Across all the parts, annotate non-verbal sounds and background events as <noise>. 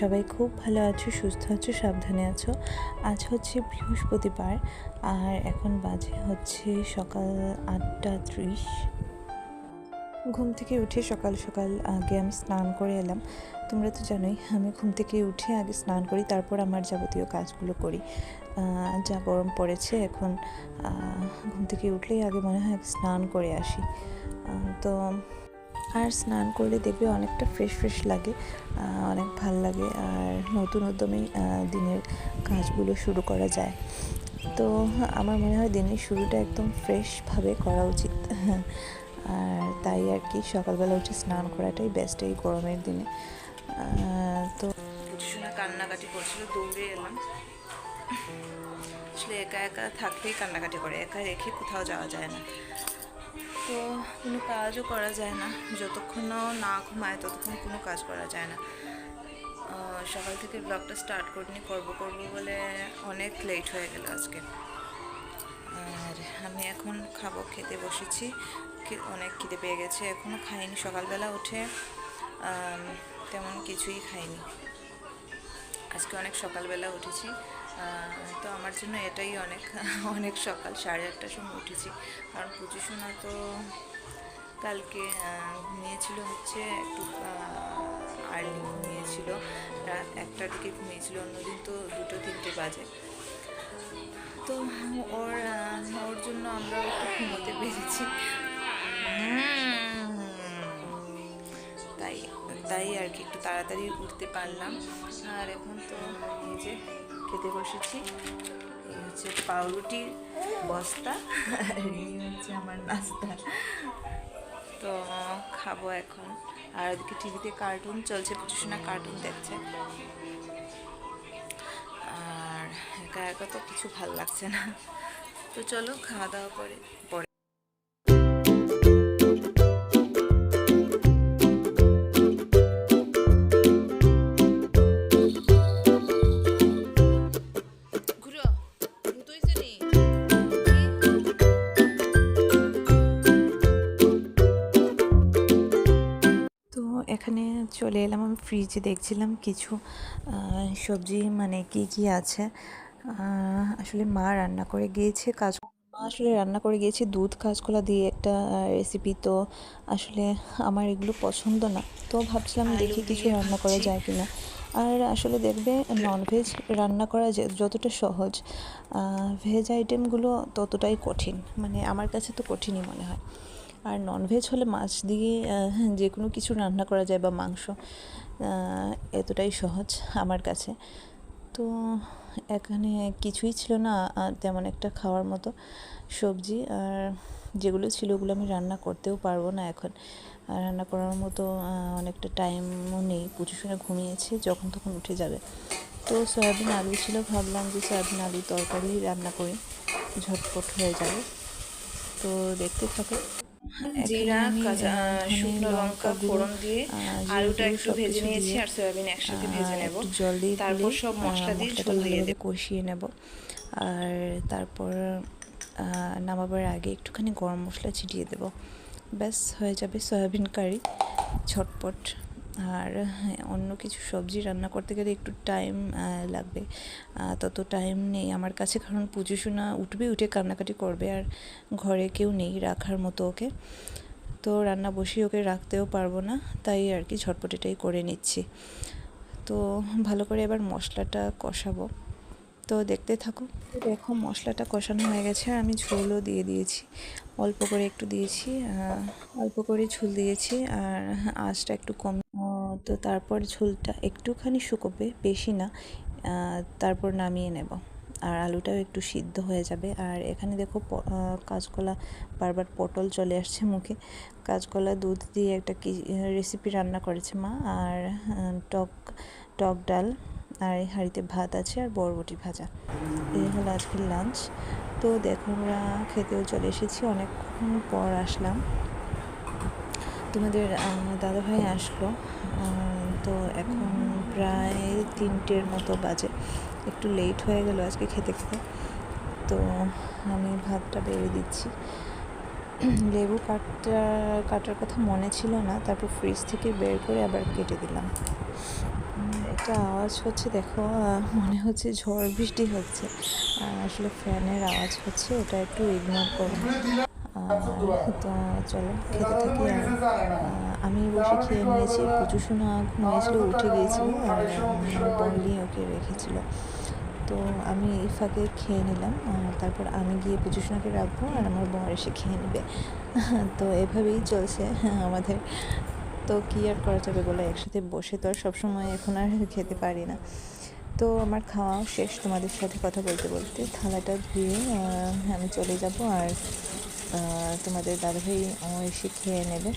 সবাই খুব ভালো আছো, সুস্থ আছো, সাবধানে আছো। আজ হচ্ছে বৃহস্পতিবার, আর এখন বাজে হচ্ছে সকাল আটটা ত্রিশ। ঘুম থেকে উঠে সকাল সকাল আগে আমি স্নান করে এলাম। তোমরা তো জানোই, আমি ঘুম থেকে উঠে আগে স্নান করি, তারপর আমার যাবতীয় কাজগুলো করি। যা গরম পড়েছে এখন ঘুম থেকে উঠলেই আগে মনে হয় স্নান করে আসি। তো আর স্নান করলে দেখবে অনেকটা ফ্রেশ ফ্রেশ লাগে অনেক ভালো লাগে। আর নতুন উদ্যমেই দিনের কাজগুলো শুরু করা যায়। তো আমার মনে হয় দিনের শুরুটা একদম ফ্রেশভাবে করা উচিত। আর তাই আর কি, সকালবেলা উঠে স্নান করাটাই বেস্ট এই গরমের দিনে। তো শোনা কান্নাকাটি করছিল, দৌড়ে এলাম। আসলে একা একা থাকলেই কান্নাকাটি করে, একা রেখে কোথাও যাওয়া যায় না। তো কোনো কাজও করা যায় না। যতক্ষণ না ঘুমায়, ততক্ষণ কোনো কাজ করা যায় না। সকাল থেকে ব্লগটা স্টার্ট করিনি, করব করব বলে অনেক লেট হয়ে গেল আজকে। আর আমি এখন খাব, খেতে বসেছি। অনেক খিদে পেয়ে গেছে এখনও খাইনি। সকালবেলা উঠে তেমন কিছুই খাইনি। আজকে অনেক সকালবেলা উঠেছি। তো আমার জন্য এটাই অনেক <laughs> অনেক সকাল, সাড়ে আটটার সময় উঠেছি। কারণ পুজো শোনা তো কালকে ঘুমিয়েছিল হচ্ছে, একটু আর্লি ঘুমিয়েছিল। রাত একটার দিকে ঘুমিয়েছিল, অন্যদিন তো দুটো, তিনটে বাজে। তো ওর ওর জন্য আমরা একটু ঘুমোতে পেরেছি। তাই তাই আর কি, একটু তাড়াতাড়ি উঠতে পারলাম। আর এখন তো এই যে খেতে বসেছি। এই হচ্ছে পাউরুটির বস্তা, আর এই হচ্ছে আমার নাস্তা। তো খাব এখন। আর ওদিকে টিভিতে কার্টুন চলছে পুচুসোনা কার্টুন দেখছে। আর একা একা তো কিছু ভালো লাগছে না। তো চলো, খাওয়া দাওয়া করে, পরে। চলে এলাম আমি ফ্রিজে দেখছিলাম কিছু সবজি মানে কি কি আছে। আসলে মা রান্না করে গিয়েছে কাজ মা আসলে রান্না করে গিয়েছে দুধ কাঁচকলা দিয়ে একটা রেসিপি তো আসলে আমার এগুলো পছন্দ না। তো ভাবছিলাম দেখি কিছু রান্না করা যায় কিনা। আর আসলে দেখবে ননভেজ রান্না করা যে যতটা সহজ ভেজ আইটেমগুলো ততটাই কঠিন মানে আমার কাছে তো কঠিনই মনে হয়। আর ননভেজ হলে মাছ দিয়ে যে কোনো কিছু রান্না করা যায় বা মাংস এতটাই সহজ আমার কাছে। তো এখানে কিছুই ছিল না তেমন একটা খাওয়ার মতো সবজি। আর যেগুলো ছিল ওগুলো আমি রান্না করতেও পারব না এখন। রান্না করার মতো অনেকটা টাইমও নেই। প্রচুর সময় ঘুমিয়েছে, যখন তখন উঠে যাবে। তো সয়াবিন আলু ছিল, ভাবলাম যে সয়াবিন আলু তরকারি রান্না করি, ঝটপট হয়ে যাবে। তো দেখতে থাকো। জিরা শুকনো লঙ্কা ফোড়ন দিয়ে আলুটা একটু ভেজে নিয়েছি আর সয়াবিন একসাথে ভেজে নেব। জল দিয়ে তারপর সব মশলা দিয়ে ঝোল দিয়ে দেব। কষিয়ে নেব। আর তারপর নামাবার আগে একটুখানি গরম মশলা ছিটিয়ে দেব। ব্যাস হয়ে যাবে সয়াবিন কারি ঝটপট। আর অন্য কিছু সবজি রান্না করতে গেলে একটু টাইম লাগবে। তত টাইম নেই আমার কাছে, কারণ পুজো শোনা উঠবে, উঠে কান্নাকাটি করবে আর ঘরে কেউ নেই রাখার মতো ওকে। তো রান্না বসিয়ে ওকে রাখতেও পারব না, তাই আর কি ঝটপট এটাই করে নিচ্ছি। তো ভালো করে এবার মশলাটা কষাবো। তো দেখতে থাকো, দেখো মশলাটা কষানো হয়ে গেছে, আর আমি ঝোলও দিয়ে দিয়েছি। অল্প করে একটু দিয়েছি অল্প করে ঝোল দিয়েছি, আর আঁচটা একটু কম তো তারপর ঝোলটা একটুখানি শুকোবে, বেশি না তারপর নামিয়ে নেব। আর আলুটাও একটু সিদ্ধ হয়ে যাবে। আর এখানে দেখো কাঁচকলা, বারবার পটল চলে আসছে মুখে। কাঁচকলা দুধ দিয়ে একটা কি রেসিপি রান্না করেছে মা। আর টক টক ডাল, আর এই হাঁড়িতে ভাত আছে, আর বরবটি ভাজা। এই হলো আজকের লাঞ্চ তো দেখো আমরা খেতেও চলে এসেছি। অনেকক্ষণ পর আসলাম। তোমাদের দাদাভাই আসলো তো এখন প্রায় তিনটের মতো বাজে। একটু লেট হয়ে গেল আজকে খেতে খেতে। তো আমি ভাতটা বেড়ে দিচ্ছি। লেবু কাটা কাটার কথা মনে ছিল না, তারপর ফ্রিজ থেকে বের করে আবার কেটে দিলাম। একটা আওয়াজ হচ্ছে, দেখো মনে হচ্ছে ঝড় বৃষ্টি হচ্ছে। আর আসলে ফ্যানের আওয়াজ হচ্ছে, ওটা একটু ইগনোর করো। চলো, খেতে থাকি আমি বসে খেয়ে নিয়েছি। প্রচুর শোনা ঘুমিয়েছিল উঠে গিয়েছিল, আর বললি ওকে রেখেছিল। তো আমি এই ফাঁকে খেয়ে নিলাম তারপর আমি গিয়ে পুজোসোনাকে রাখব, আর আমার বর এসে খেয়ে নেবে। <laughs> তো এভাবেই চলছে <laughs> আমাদের। তো কী আর করা যাবে বলে, একসাথে বসে তো আর সবসময় এখন আর খেতে পারি না। তো আমার খাওয়া শেষ, তোমাদের সাথে কথা বলতে বলতে থালাটা ধুয়ে আমি চলে যাব, আর তোমাদের দাদাভাই এসে খেয়ে নেবে।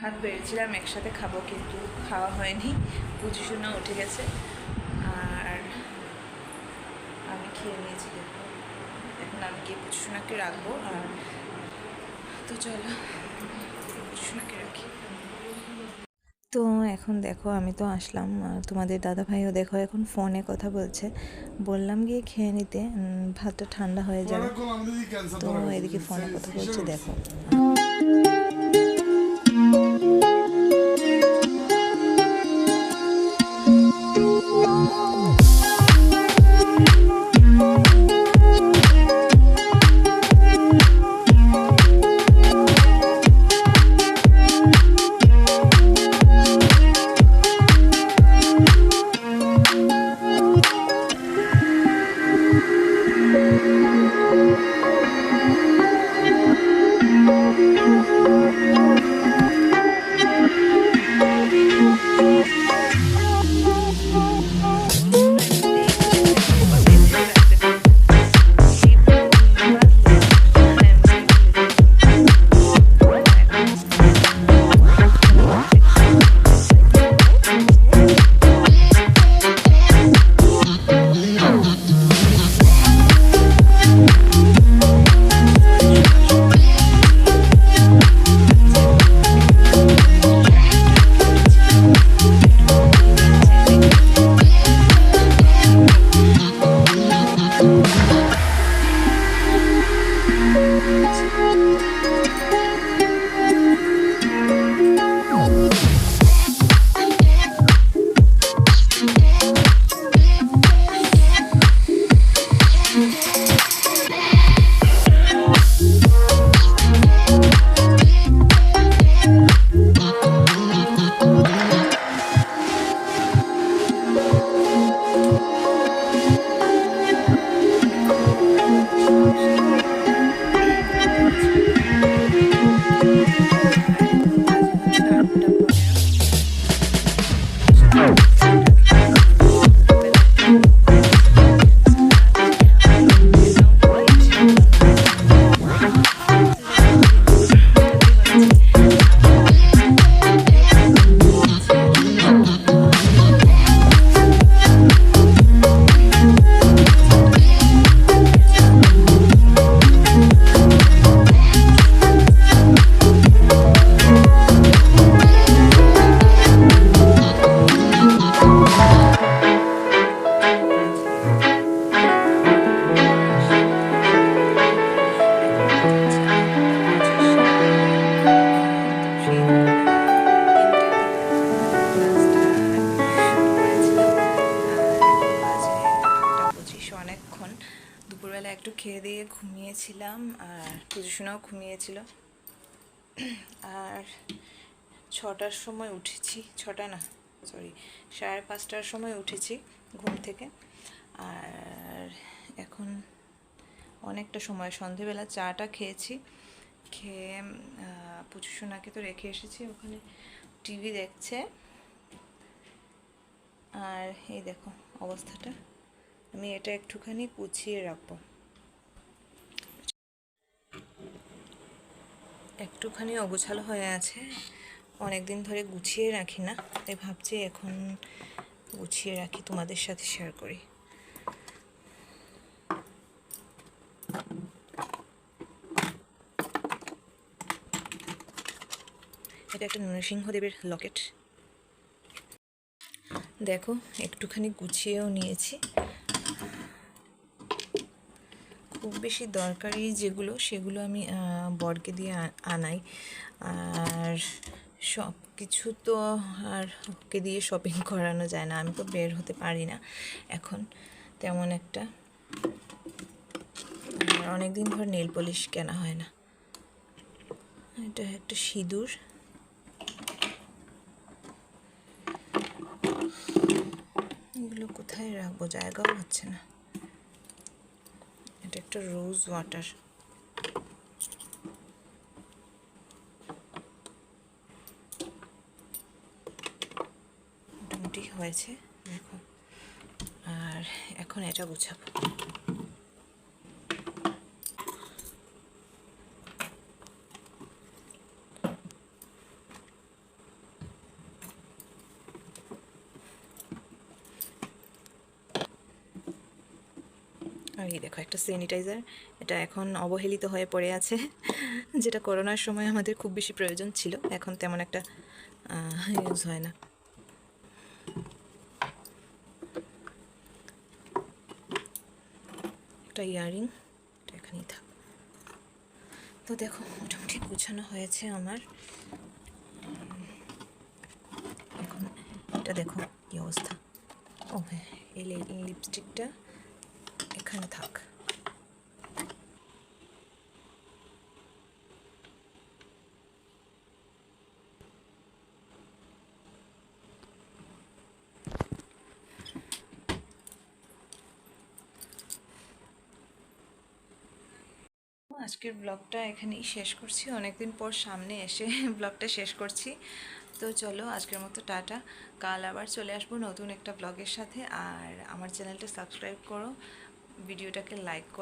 হাত বেড়েছিলাম, একসাথে খাব কিন্তু খাওয়া হয়নি, পুজো শূন্য উঠে গেছে। আর আমি খেয়ে নিয়েছি এখন আমি গিয়ে পুজো শোনাকে রাখব আর তো চলো রাখি। তো এখন দেখো আমি তো আসলাম তোমাদের দাদা ভাইও দেখো এখন ফোনে কথা বলছে। বললাম গিয়ে খেয়ে নিতে ভাতটা ঠান্ডা হয়ে যাবে। তো এদিকে ফোনে কথা বলছে দেখো। ঘুমিয়েছিলাম আর পুজোশোনাও ঘুমিয়েছিল। আর ছটার সময় উঠেছি, ছটা না সরি সাড়ে পাঁচটার সময় উঠেছি ঘুম থেকে। আর এখন অনেকটা সময়, সন্ধেবেলা চাটা খেয়েছি, খেয়ে পুজো সোনাকে তো রেখে এসেছি, ওখানে টিভি দেখছে। আর এই দেখো অবস্থাটা, আমি এটা একটুখানি গুছিয়ে রাখব। একটুখানি অগোছালো হয়ে আছে। অনেক দিন ধরে গুছিয়ে রাখি না, তাই ভাবছি এখন গুছিয়ে রাখি, তোমাদের সাথে শেয়ার করি। এটা একটা নরসিংহদেবের লকেট। দেখো, একটুখানি গুছিয়েও নিয়েছি। খুব বেশি দরকারি যেগুলো, সেগুলো আমি বরকে দিয়ে আনাই। আর সব কিছু তো আর ওকে দিয়ে শপিং <laughs> করানো যায় না, আমি তো বের হতে পারি না। এখন তেমন একটা আর অনেক দিন ধরে নেল পলিশ কেনা হয় না। এটা একটা সিঁদুর। এগুলো কোথায় রাখব? জায়গাও হচ্ছে না। এটা একটা রোজ ওয়াটার। মোটামুটি হয়েছে দেখো। আর এখন এটা গুছাবো। আর এই দেখো, একটা স্যানিটাইজার এটা এখন অবহেলিত হয়ে পড়ে আছে। যেটা করোনার সময় আমাদের খুব বেশি প্রয়োজন ছিল, এখন তেমন একটা ইউজ হয় না। একটা ইয়ারিং এটা এখানেই থাক। তো দেখো, মোটামুটি গুছানো হয়েছে আমার। এখন এটা দেখো কী অবস্থা। ও হ্যাঁ এই লিপস্টিকটা এখানে থাক। আজকের ব্লগটা এখানেই শেষ করছি। অনেকদিন পর সামনে এসে <laughs> ব্লগটা শেষ করছি। তো চলো, আজকের মতো টাটা। কাল আবার চলে আসব নতুন একটা ব্লগের সাথে। আর আমার চ্যানেলটা সাবস্ক্রাইব করো। ভিডিওটাকে লাইক করো।